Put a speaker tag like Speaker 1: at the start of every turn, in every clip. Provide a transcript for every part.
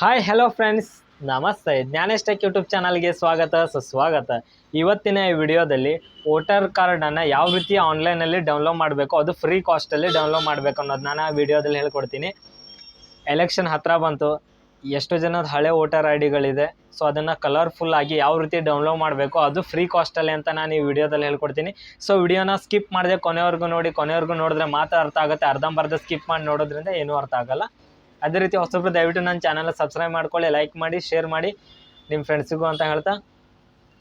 Speaker 1: Hi hello friends ನಮಸ್ತೆ. Gyanesh tech YouTube ಚಾನಲ್ಗೆ ಸ್ವಾಗತ, ಸುಸ್ವಾಗತ. ಇವತ್ತಿನ ಈ ವಿಡಿಯೋದಲ್ಲಿ ವೋಟರ್ ಕಾರ್ಡನ್ನು ಯಾವ ರೀತಿ ಆನ್ಲೈನಲ್ಲಿ ಡೌನ್ಲೋಡ್ ಮಾಡಬೇಕು, ಅದು ಫ್ರೀ ಕಾಸ್ಟಲ್ಲಿ ಡೌನ್ಲೋಡ್ ಮಾಡಬೇಕು ಅನ್ನೋದು ನಾನು ಆ ವಿಡಿಯೋದಲ್ಲಿ ಹೇಳ್ಕೊಡ್ತೀನಿ. ಎಲೆಕ್ಷನ್ ಹತ್ತಿರ ಬಂತು. ಎಷ್ಟು ಜನದ ಹಳೆ ವೋಟರ್ ಐ ಡಿಗಳಿದೆ. ಸೊ ಅದನ್ನು ಕಲರ್ಫುಲ್ ಆಗಿ ಯಾವ ರೀತಿ ಡೌನ್ಲೋಡ್ ಮಾಡಬೇಕು, ಅದು ಫ್ರೀ ಕಾಸ್ಟಲ್ಲಿ ಅಂತ ನಾನು ಈ ವಿಡಿಯೋದಲ್ಲಿ ಹೇಳ್ಕೊಡ್ತೀನಿ. ಸೊ ವಿಡಿಯೋನ ಸ್ಕಿಪ್ ಮಾಡಿದೆ ಕೊನೆವರೆಗೂ ನೋಡಿ. ಕೊನೆವರೆಗೂ ನೋಡಿದ್ರೆ ಮಾತ್ರ ಅರ್ಥ ಆಗುತ್ತೆ. ಅರ್ಧಂಬರ್ಧ ಸ್ಕಿಪ್ ಮಾಡಿ ನೋಡೋದ್ರಿಂದ ಏನೂ ಅರ್ಥ ಆಗಲ್ಲ. ಅದೇ ರೀತಿ ಹೊಸಬ್ರು ದಯವಿಟ್ಟು ನನ್ನ ಚಾನಲ್ ಸಬ್ಸ್ಕ್ರೈಬ್ ಮಾಡ್ಕೊಳ್ಳಿ ಲೈಕ್ ಮಾಡಿ ಶೇರ್ ಮಾಡಿ. ನಿಮ್ಮ ಫ್ರೆಂಡ್ಸಿಗೂ ಅಂತ ಹೇಳ್ತಾ.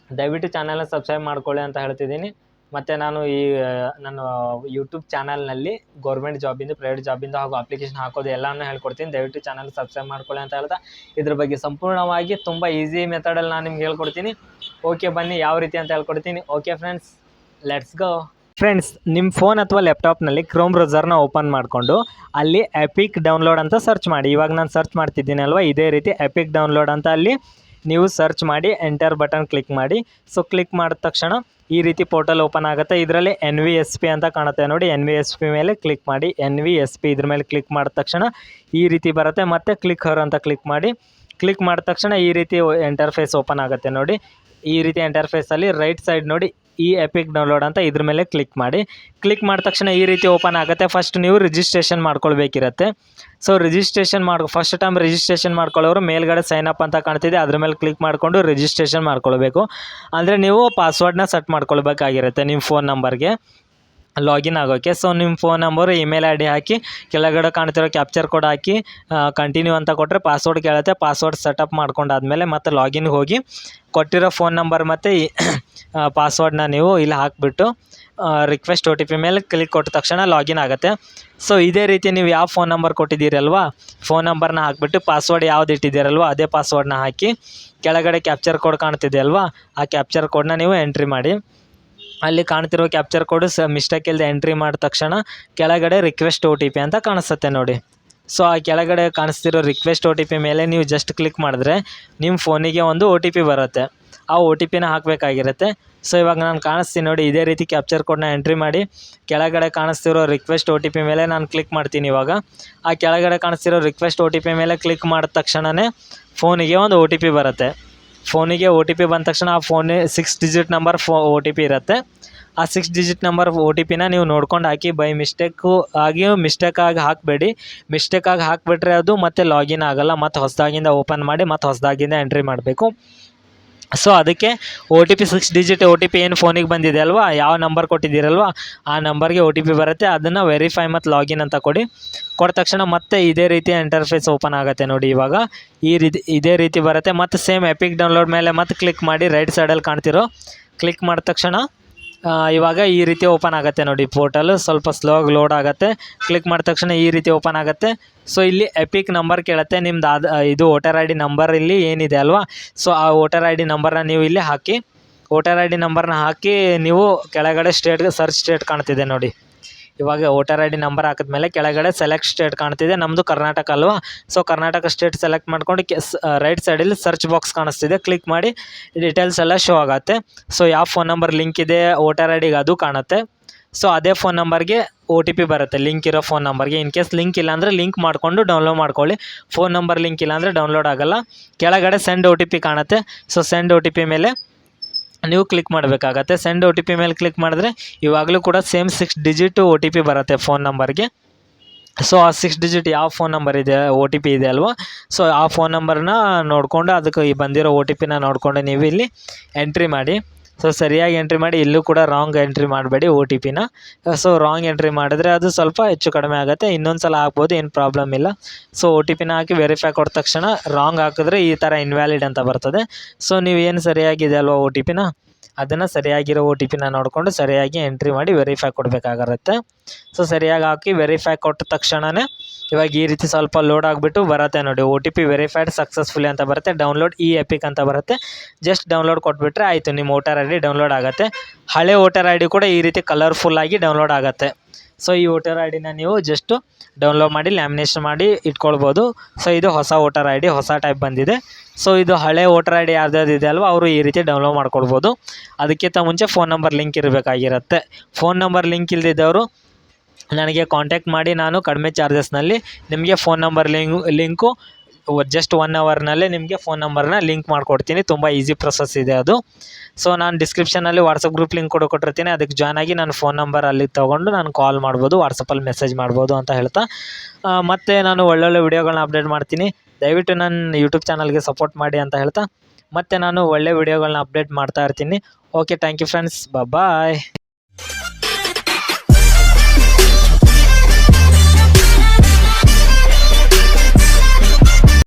Speaker 1: ದಯವಿಟ್ಟು ಚಾನಲ್ನ ಸಬ್ಸ್ಕ್ರೈಬ್ ಮಾಡ್ಕೊಳ್ಳಿ ಅಂತ ಹೇಳ್ತಿದ್ದೀನಿ. ಮತ್ತು ನಾನು ಈ ನಾನು ಯೂಟ್ಯೂಬ್ ಚಾನಲ್ನಲ್ಲಿ ಗೌರ್ಮೆಂಟ್ ಜಾಬಿಂದ ಪ್ರೈವೇಟ್ ಜಾಬಿಂದ ಹಾಗೂ ಅಪ್ಲಿಕೇಶನ್ ಹಾಕೋದು ಎಲ್ಲನೂ ಹೇಳ್ಕೊಡ್ತೀನಿ. ದಯವಿಟ್ಟು ಚಾನಲ್ ಸಬ್ಸ್ಕ್ರೈಬ್ ಮಾಡ್ಕೊಳ್ಳಿ ಅಂತ ಹೇಳ್ತಾ. ಇದ್ರ ಬಗ್ಗೆ ಸಂಪೂರ್ಣವಾಗಿ ತುಂಬ ಈಸಿ ಮೆಥಡಲ್ಲಿ ನಾನು ನಿಮ್ಗೆ ಹೇಳ್ಕೊಡ್ತೀನಿ. ಓಕೆ ಬನ್ನಿ, ಯಾವ ರೀತಿ ಅಂತ ಹೇಳ್ಕೊಡ್ತೀನಿ. Okay friends let's go friends ನಿಮ್ಮ ಫೋನ್ ಅಥವಾ ಲ್ಯಾಪ್ಟಾಪ್ನಲ್ಲಿ ಕ್ರೋಮ್ ಬ್ರೌಸರ್ನ ಓಪನ್ ಮಾಡಿಕೊಂಡು ಅಲ್ಲಿ ಎಪಿಕ್ ಡೌನ್ಲೋಡ್ ಅಂತ ಸರ್ಚ್ ಮಾಡಿ. ಇವಾಗ ನಾನು ಸರ್ಚ್ ಮಾಡ್ತಿದ್ದೀನಿ ಅಲ್ವಾ ಇದೇ ರೀತಿ ಎಪಿಕ್ ಡೌನ್ಲೋಡ್ ಅಂತ ಅಲ್ಲಿ ನೀವು ಸರ್ಚ್ ಮಾಡಿ ಎಂಟರ್ ಬಟನ್ ಕ್ಲಿಕ್ ಮಾಡಿ. ಸೊ ಕ್ಲಿಕ್ ಮಾಡಿದ ತಕ್ಷಣ ಈ ರೀತಿ ಪೋರ್ಟಲ್ ಓಪನ್ ಆಗುತ್ತೆ. ಇದರಲ್ಲಿ ಎನ್ ವಿ ಎಸ್ ಪಿ ಅಂತ ಕಾಣುತ್ತೆ ನೋಡಿ. ಎನ್ ವಿ ಎಸ್ ಪಿ ಮೇಲೆ ಕ್ಲಿಕ್ ಮಾಡಿ. ಎನ್ ವಿ ಎಸ್ ಪಿ ಇದ್ರ ಮೇಲೆ ಕ್ಲಿಕ್ ಮಾಡಿದ ತಕ್ಷಣ ಈ ರೀತಿ ಬರುತ್ತೆ. ಮತ್ತು ಕ್ಲಿಕ್ ಹರ್ ಅಂತ ಕ್ಲಿಕ್ ಮಾಡಿ. ಕ್ಲಿಕ್ ಮಾಡಿದ ತಕ್ಷಣ ಈ ರೀತಿ ಎಂಟರ್ಫೇಸ್ ಓಪನ್ ಆಗುತ್ತೆ ನೋಡಿ. ಈ ರೀತಿ ಎಂಟರ್ಫೇಸಲ್ಲಿ ರೈಟ್ ಸೈಡ್ ನೋಡಿ ಈ ಎಪಿಕ್ ಡೌನ್ಲೋಡ್ ಅಂತ ಇದ್ರ ಮೇಲೆ ಕ್ಲಿಕ್ ಮಾಡಿ. ಕ್ಲಿಕ್ ಮಾಡಿದ ತಕ್ಷಣ ಈ ರೀತಿ ಓಪನ್ ಆಗುತ್ತೆ. ಫಸ್ಟ್ ನೀವು ರಿಜಿಸ್ಟ್ರೇಷನ್ ಮಾಡ್ಕೊಳ್ಬೇಕಿರತ್ತೆ. ಸೊ ರಿಜಿಸ್ಟ್ರೇಷನ್ ಮಾಡಿ ಫಸ್ಟ್ ಟೈಮ್ ರಿಜಿಸ್ಟ್ರೇಷನ್ ಮಾಡ್ಕೊಳ್ಳೋರು ಮೇಲ್ಗಡೆ ಸೈನ್ ಅಪ್ ಅಂತ ಕಾಣ್ತಿದೆ. ಅದ್ರ ಮೇಲೆ ಕ್ಲಿಕ್ ಮಾಡಿಕೊಂಡು ರಿಜಿಸ್ಟ್ರೇಷನ್ ಮಾಡ್ಕೊಳ್ಬೇಕು. ಅಂದರೆ ನೀವು ಪಾಸ್ವರ್ಡ್ನ ಸೆಟ್ ಮಾಡ್ಕೊಳ್ಬೇಕಾಗಿರುತ್ತೆ ನಿಮ್ಮ ಫೋನ್ ನಂಬರ್ಗೆ ಲಾಗಿನ್ ಆಗೋಕ್ಕೆ ಸೊ ನಿಮ್ಮ phone number email I D ಹಾಕಿ, ಕೆಳಗಡೆ ಕಾಣ್ತಿರೋ ಕ್ಯಾಪ್ಚರ್ ಕೋಡ್ ಹಾಕಿ ಕಂಟಿನ್ಯೂ ಅಂತ ಕೊಟ್ಟರೆ ಪಾಸ್ವರ್ಡ್ ಕೇಳುತ್ತೆ. ಪಾಸ್ವರ್ಡ್ ಸೆಟಪ್ ಮಾಡ್ಕೊಂಡಾದ್ಮೇಲೆ ಮತ್ತೆ ಲಾಗಿನ್ ಹೋಗಿ, ಕೊಟ್ಟಿರೋ ಫೋನ್ ನಂಬರ್ ಮತ್ತು ಪಾಸ್ವರ್ಡ್ನ ನೀವು ಇಲ್ಲಿ ಹಾಕಿಬಿಟ್ಟು ರಿಕ್ವೆಸ್ಟ್ ಒ ಟಿ ಪಿ ಮೇಲೆ ಕ್ಲಿಕ್ ಕೊಟ್ಟ ತಕ್ಷಣ ಲಾಗಿನ್ ಆಗುತ್ತೆ. ಸೊ ಇದೇ ರೀತಿ ನೀವು ಯಾವ ಫೋನ್ ನಂಬರ್ ಕೊಟ್ಟಿದ್ದೀರಲ್ವ ಫೋನ್ ನಂಬರ್ನ ಹಾಕ್ಬಿಟ್ಟು ಪಾಸ್ವರ್ಡ್ ಯಾವ್ದು ಇಟ್ಟಿದ್ದೀರಲ್ವ, ಅದೇ ಪಾಸ್ವರ್ಡ್ನ ಹಾಕಿ, ಕೆಳಗಡೆ ಕ್ಯಾಪ್ಚರ್ ಕೋಡ್ ಕಾಣ್ತಿದೆ ಅಲ್ವಾ ಆ ಕ್ಯಾಪ್ಚರ್ ಕೋಡ್ನ ನೀವು ಎಂಟ್ರಿ ಮಾಡಿ. ಅಲ್ಲಿ ಕಾಣ್ತಿರೋ ಕ್ಯಾಪ್ಚರ್ ಕೋಡ್ ಸ ಮಿಸ್ಟೇಕ್ ಇಲ್ಲದೆ ಎಂಟ್ರಿ ಮಾಡಿದ ತಕ್ಷಣ ಕೆಳಗಡೆ ರಿಕ್ವೆಸ್ಟ್ ಒ ಟಿ ಪಿ ಅಂತ ಕಾಣಿಸುತ್ತೆ ನೋಡಿ. ಸೊ ಆ ಕೆಳಗಡೆ ಕಾಣಿಸ್ತಿರೋ ರಿಕ್ವೆಸ್ಟ್ ಒ ಟಿ ಪಿ ಮೇಲೆ ನೀವು ಜಸ್ಟ್ ಕ್ಲಿಕ್ ಮಾಡಿದ್ರೆ ನಿಮ್ಮ ಫೋನಿಗೆ ಒಂದು ಒ ಟಿ ಪಿ ಬರುತ್ತೆ. ಆ ಒ ಟಿ ಪಿನ ಹಾಕಬೇಕಾಗಿರುತ್ತೆ. ಸೊ ಇವಾಗ ನಾನು ಕಾಣಿಸ್ತೀನಿ ನೋಡಿ, ಇದೇ ರೀತಿ ಕ್ಯಾಪ್ಚರ್ ಕೋಡ್ನ ಎಂಟ್ರಿ ಮಾಡಿ ಕೆಳಗಡೆ ಕಾಣಿಸ್ತಿರೋ ರಿಕ್ವೆಸ್ಟ್ ಒ ಟಿ ಪಿ ಮೇಲೆ ನಾನು ಕ್ಲಿಕ್ ಮಾಡ್ತೀನಿ ಇವಾಗ. ಆ ಕೆಳಗಡೆ ಕಾಣಿಸ್ತಿರೋ ರಿಕ್ವೆಸ್ಟ್ ಒ ಟಿ ಪಿ ಮೇಲೆ ಕ್ಲಿಕ್ ಮಾಡಿದ ತಕ್ಷಣವೇ ಫೋನಿಗೆ ಒಂದು ಒ ಟಿ ಪಿ ಬರುತ್ತೆ. ಫೋನಿಗೆ ಒ ಟಿ ಪಿ ಬಂದ ತಕ್ಷಣ ಆ ಫೋನ್ ಸಿಕ್ಸ್ ಡಿಜಿಟ್ ನಂಬರ್ ಫೋ ಒ ಟಿ ಪಿ ಇರುತ್ತೆ. ಆ six digit number O T ಪಿನ ನೀವು ನೋಡ್ಕೊಂಡು ಹಾಕಿ ಬೈ ಮಿಸ್ಟೇಕು ಆಗಿ ಮಿಸ್ಟೇಕಾಗಿ ಹಾಕಬೇಡಿ ಮಿಸ್ಟೇಕಾಗಿ ಹಾಕಿಬಿಟ್ರೆ ಅದು ಮತ್ತೆ ಲಾಗಿನ್ ಆಗೋಲ್ಲ. ಮತ್ತು ಹೊಸದಾಗಿಂದ ಓಪನ್ ಮಾಡಿ ಮತ್ತು ಹೊಸದಾಗಿಂದ ಎಂಟ್ರಿ ಮಾಡಬೇಕು. ಸೊ ಅದಕ್ಕೆ O T P six digit O T P ಏನು ಫೋನಿಗೆ ಬಂದಿದೆ ಅಲ್ವಾ? ಯಾವ ನಂಬರ್ ಕೊಟ್ಟಿದ್ದೀರಲ್ವ? ಆ ನಂಬರ್ಗೆ ಒ ಟಿ ಪಿ ಬರುತ್ತೆ. ಅದನ್ನು ವೆರಿಫೈ ಮತ್ತು ಲಾಗಿನ್ ಅಂತ ಕೊಡಿ. ಕೊಟ್ಟ ತಕ್ಷಣ ಮತ್ತೆ ಇದೇ ರೀತಿ ಇಂಟರ್ಫೇಸ್ ಓಪನ್ ಆಗುತ್ತೆ ನೋಡಿ ಇವಾಗ. ಈ ರೀತಿ, ಇದೇ ರೀತಿ ಬರುತ್ತೆ. ಮತ್ತು ಸೇಮ್ ಎಪಿಕ್ ಡೌನ್ಲೋಡ್ ಮೇಲೆ ಮತ್ತೆ ಕ್ಲಿಕ್ ಮಾಡಿ ರೈಟ್ ಸೈಡಲ್ಲಿ ಕಾಣ್ತಿರೋ. ಕ್ಲಿಕ್ ಮಾಡಿದ ತಕ್ಷಣ ಇವಾಗ ಈ ರೀತಿ ಓಪನ್ ಆಗುತ್ತೆ ನೋಡಿ ಪೋರ್ಟಲ್ ಸ್ವಲ್ಪ ಸ್ಲೋ ಆಗಿ ಲೋಡ್ ಆಗುತ್ತೆ. ಕ್ಲಿಕ್ ಮಾಡಿದ ತಕ್ಷಣ ಈ ರೀತಿ ಓಪನ್ ಆಗುತ್ತೆ. ಸೊ ಇಲ್ಲಿ ಎಪಿಕ್ ನಂಬರ್ ಕೇಳುತ್ತೆ. ನಿಮ್ದು ಆದ, ಇದು ವೋಟರ್ ಐ ಡಿ ನಂಬರ್ ಇಲ್ಲಿ ಏನಿದೆ ಅಲ್ವಾ? ಸೊ ಆ ವೋಟರ್ ಐ ಡಿ ನಂಬರ್ನ ನೀವು ಇಲ್ಲಿ ಹಾಕಿ ವೋಟರ್ ಐ ಡಿ ನಂಬರ್ನ ಹಾಕಿ ನೀವು ಕೆಳಗಡೆ ಸ್ಟೇಟ್ ಸರ್ಚ್ ಸ್ಟೇಟ್ ಕಾಣ್ತಿದೆ ನೋಡಿ. ಇವಾಗ ವೋಟರ್ ಐ ಡಿ ನಂಬರ್ ಹಾಕಿದ್ಮೇಲೆ ಕೆಳಗಡೆ ಸೆಲೆಕ್ಟ್ ಸ್ಟೇಟ್ ಕಾಣ್ತಿದೆ. ನಮ್ಮದು ಕರ್ನಾಟಕ ಅಲ್ವಾ? ಸೊ ಕರ್ನಾಟಕ ಸ್ಟೇಟ್ ಸೆಲೆಕ್ಟ್ ಮಾಡ್ಕೊಂಡು ಕೆ ರೈಟ್ ಸೈಡಲ್ಲಿ ಸರ್ಚ್ ಬಾಕ್ಸ್ ಕಾಣಿಸ್ತಿದೆ. ಕ್ಲಿಕ್ ಮಾಡಿ ಡೀಟೇಲ್ಸ್ ಎಲ್ಲ ಶೋ ಆಗುತ್ತೆ. ಸೊ ಯಾವ ಫೋನ್ ನಂಬರ್ ಲಿಂಕ್ ಇದೆ, ವೋಟರ್ ಐ ಅದು ಕಾಣುತ್ತೆ. ಸೊ ಅದೇ ಫೋನ್ ನಂಬರ್ಗೆ ಒ ಟಿ ಪಿ ಬರುತ್ತೆ. ಲಿಂಕ್ ಇರೋ ಫೋನ್ ನಂಬರ್ಗೆ ಇನ್ ಕೇಸ್ ಲಿಂಕ್ ಇಲ್ಲ ಅಂದರೆ ಲಿಂಕ್ ಮಾಡಿಕೊಂಡು ಡೌನ್ಲೋಡ್ ಮಾಡ್ಕೊಳ್ಳಿ. ಫೋನ್ ನಂಬರ್ ಲಿಂಕ್ ಇಲ್ಲ ಅಂದರೆ ಡೌನ್ಲೋಡ್ ಆಗಲ್ಲ. ಕೆಳಗಡೆ ಸೆಂಡ್ ಒ ಟಿ ಪಿ ಕಾಣುತ್ತೆ. So send O T P ಮೇಲೆ ನೀವು ಕ್ಲಿಕ್ ಮಾಡಬೇಕಾಗತ್ತೆ. ಸೆಂಡ್ ಒ ಟಿ ಪಿ ಮೇಲೆ ಕ್ಲಿಕ್ ಮಾಡಿದ್ರೆ ಇವಾಗಲೂ ಕೂಡ same six digit O T P ಬರುತ್ತೆ ಫೋನ್ ನಂಬರ್ಗೆ ಸೊ ಆ ಸಿಕ್ಸ್ ಡಿಜಿಟ್ ಯಾವ ಫೋನ್ ನಂಬರ್ ಇದೆ ಒ ಟಿ ಪಿ ಇದೆ ಅಲ್ವಾ? ಸೊ ಆ ಫೋನ್ ನಂಬರ್ನ ನೋಡಿಕೊಂಡು ಅದಕ್ಕೆ ಈ ಬಂದಿರೋ ಒ ಟಿ ಪಿನ ನೋಡಿಕೊಂಡು ನೀವು ಇಲ್ಲಿ ಎಂಟ್ರಿ ಮಾಡಿ. ಸೊ ಸರಿಯಾಗಿ ಎಂಟ್ರಿ ಮಾಡಿ, ಇಲ್ಲೂ ಕೂಡ ರಾಂಗ್ ಎಂಟ್ರಿ ಮಾಡಬೇಡಿ ಓ ಟಿ ಪಿನ ಸೊ ರಾಂಗ್ ಎಂಟ್ರಿ ಮಾಡಿದ್ರೆ ಅದು ಸ್ವಲ್ಪ ಹೆಚ್ಚು ಕಡಿಮೆ ಆಗುತ್ತೆ. ಇನ್ನೊಂದು ಸಲ ಹಾಕ್ಬೋದು, ಏನು ಪ್ರಾಬ್ಲಮ್ ಇಲ್ಲ. ಸೊ ಓ ಟಿ ಪಿನ ಹಾಕಿ ವೆರಿಫೈ ಕೊಟ್ಟ ತಕ್ಷಣ ರಾಂಗ್ ಹಾಕಿದ್ರೆ ಈ ಥರ ಇನ್ವ್ಯಾಲಿಡ್ ಅಂತ ಬರ್ತದೆ. ಸೊ ನೀವು ಏನು ಸರಿಯಾಗಿದೆ ಅಲ್ವಾ ಓ ಟಿ ಪಿನ ಅದನ್ನು ಸರಿಯಾಗಿರೋ ಓ ಟಿ ಪಿನ ನೋಡಿಕೊಂಡು ಸರಿಯಾಗಿ ಎಂಟ್ರಿ ಮಾಡಿ ವೆರಿಫೈ ಕೊಡಬೇಕಾಗಿರುತ್ತೆ ಸೊ ಸರಿಯಾಗಿ ಹಾಕಿ ವೆರಿಫೈ ಕೊಟ್ಟ ತಕ್ಷಣವೇ ಇವಾಗ ಈ ರೀತಿ ಸ್ವಲ್ಪ ಲೋಡ್ ಆಗಿಬಿಟ್ಟು ಬರುತ್ತೆ ನೋಡಿ. O T P verified successfully ಅಂತ ಬರುತ್ತೆ. ಡೌನ್ಲೋಡ್ ಈ ಎಪಿಕ್ ಅಂತ ಬರುತ್ತೆ. ಜಸ್ಟ್ ಡೌನ್ಲೋಡ್ ಕೊಟ್ಬಿಟ್ರೆ ಆಯಿತು, ನಿಮ್ಮ ವೋಟರ್ ಐ ಡಿ ಡೌನ್ಲೋಡ್ ಆಗುತ್ತೆ. ಹಳೆ ವೋಟರ್ ಐ ಡಿ ಕೂಡ ಈ ರೀತಿ ಕಲರ್ಫುಲ್ ಆಗಿ ಡೌನ್ಲೋಡ್ ಆಗುತ್ತೆ. ಸೊ ಈ ವೋಟರ್ ಐ ಡಿನ ನೀವು ಜಸ್ಟು ಡೌನ್ಲೋಡ್ ಮಾಡಿ ಲ್ಯಾಮಿನೇಷನ್ ಮಾಡಿ ಇಟ್ಕೊಳ್ಬೋದು. ಸೊ ಇದು ಹೊಸ ವೋಟರ್ ಐ ಡಿ ಹೊಸ ಟೈಪ್ ಬಂದಿದೆ. ಸೊ ಇದು ಹಳೆ ವೋಟರ್ ಐ ಡಿ ಯಾರ್ದ್ಯಾವ್ದು ಇದೆ ಅಲ್ವ, ಅವರು ಈ ರೀತಿ ಡೌನ್ಲೋಡ್ ಮಾಡ್ಕೊಳ್ಬೋದು. ಅದಕ್ಕಿಂತ ಮುಂಚೆ ಫೋನ್ ನಂಬರ್ ಲಿಂಕ್ ಇರಬೇಕಾಗಿರುತ್ತೆ. ಫೋನ್ ನಂಬರ್ ಲಿಂಕ್ ಇಲ್ಲದಿದ್ದವರು ನನಗೆ ಕಾಂಟ್ಯಾಕ್ಟ್ ಮಾಡಿ ನಾನು ಕಡಿಮೆ ಚಾರ್ಜಸ್ನಲ್ಲಿ ನಿಮಗೆ phone number link link just one ಅವರ್ನಲ್ಲೇ ನಿಮಗೆ ಫೋನ್ ನಂಬರ್ನ ಲಿಂಕ್ ಮಾಡಿಕೊಡ್ತೀನಿ. ತುಂಬ ಈಸಿ ಪ್ರೊಸೆಸ್ ಇದೆ ಅದು. ಸೊ ನಾನು ಡಿಸ್ಕ್ರಿಪ್ಷನಲ್ಲಿ ವಾಟ್ಸಪ್ ಗ್ರೂಪ್ ಲಿಂಕ್ ಕೂಡ ಕೊಟ್ಟಿರ್ತೀನಿ. ಅದಕ್ಕೆ ಜಾಯ್ನ್ ಆಗಿ ನಾನು ಫೋನ್ ನಂಬರ್ ಅಲ್ಲಿ ತೊಗೊಂಡು ನಾನು ಕಾಲ್ ಮಾಡ್ಬೋದು ವಾಟ್ಸಪ್ಪಲ್ಲಿ ಮೆಸೇಜ್ ಮಾಡ್ಬೋದು ಅಂತ ಹೇಳ್ತಾ. ಮತ್ತು ನಾನು ಒಳ್ಳೊಳ್ಳೆ ವಿಡಿಯೋಗಳನ್ನ ಅಪ್ಡೇಟ್ ಮಾಡ್ತೀನಿ. ದಯವಿಟ್ಟು ನನ್ನ ಯೂಟ್ಯೂಬ್ ಚಾನಲ್ಗೆ ಸಪೋರ್ಟ್ ಮಾಡಿ ಅಂತ ಹೇಳ್ತಾ. ಮತ್ತು ನಾನು ಒಳ್ಳೆ ವಿಡಿಯೋಗಳನ್ನ ಅಪ್ಡೇಟ್ ಮಾಡ್ತಾ ಇರ್ತೀನಿ. Okay thank you friends bye